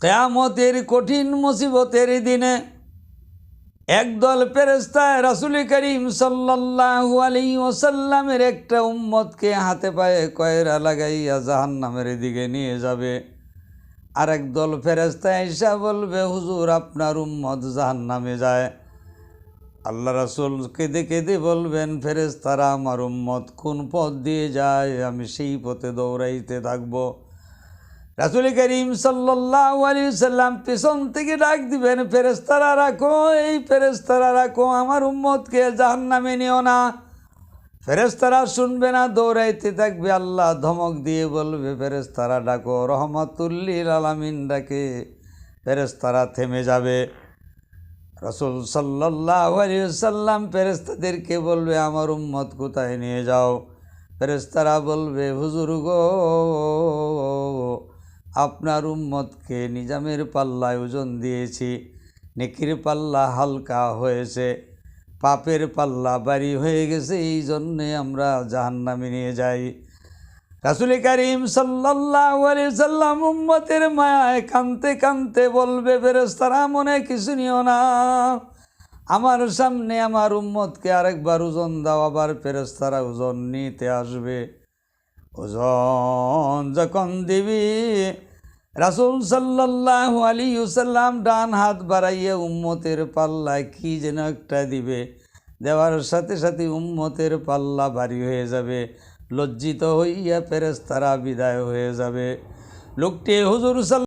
কেয়ামতের কঠিন মুসিবতের দিনে একদল ফেরেস্তায় রাসুল করিম সাল্লাল্লাহু আলাইহি ওসাল্লামের একটা উম্মতকে হাতে পায়ে কয়রা লাগাইয়া জাহান্নামের দিকে নিয়ে যাবে। আর একদল ফেরেস্তা এসা বলবে, হুজুর, আপনার উম্মত জাহান্নামে যায়। আল্লাহ রাসুল কেঁদে কেঁদে বলবেন ফেরেস্তারা আমার উম্মত কোন পথ দিয়ে যায়? আমি সেই পথে দৌড়াইতে থাকব। রাসুল করিম সাল্লাহ আলী সাল্লাম পেছন থেকে ডাক দিবেন ফেরেস্তারা রাখো এই ফেরেস্তারা রাখো আমার উম্মতকে জাহান নামে নিও না। ফেরেস্তারা শুনবে না, দৌড়াইতে থাকবে। আল্লাহ ধমক দিয়ে বলবে ফেরেস্তারা ডাকো রহমাতুল্লিল আলামিন ডাকে। ফেরেস্তারা থেমে যাবে। রসুল সাল্লাহ সাল্লাম ফেরেস্তাদেরকে বলবে, আমার উম্মত কোথায়? নিয়ে যাও। ফেরেস্তারা বলবে, হুজুর গো আপনার উম্মতকে নিজামের পাল্লায় ওজন দিয়েছি। নেকির পাল্লা হালকা হয়েছে। পাপের পাল্লা বাড়ি হয়ে গেছে, এই জন্যে আমরা জাহান্নামে নিয়ে যাই। রাসুল করিম সাল্লাম উম্মতের মায়ায় কানতে কানতে বলবে ফেরেস্তারা মনে কিছু নিও না। আমার সামনে আমার উম্মতকে আরেকবার ওজন দাও, আবার ফেরেস্তারা ওজন নিতে আসবে। ওজন যখন দিবি রাসুল সাল্লাহ আলী সাল্লাম ডান হাত বাড়াইয়ে উম্মতের পাল্লা কি যেন একটা দিবে। দেওয়ার সাথে সাথে উম্মতের পাল্লা ভারী হয়ে যাবে, লজ্জিত হইয়া ফেরেস্তারা বিদায় হয়ে যাবে। লোকটি হুজুর সাল্লাহ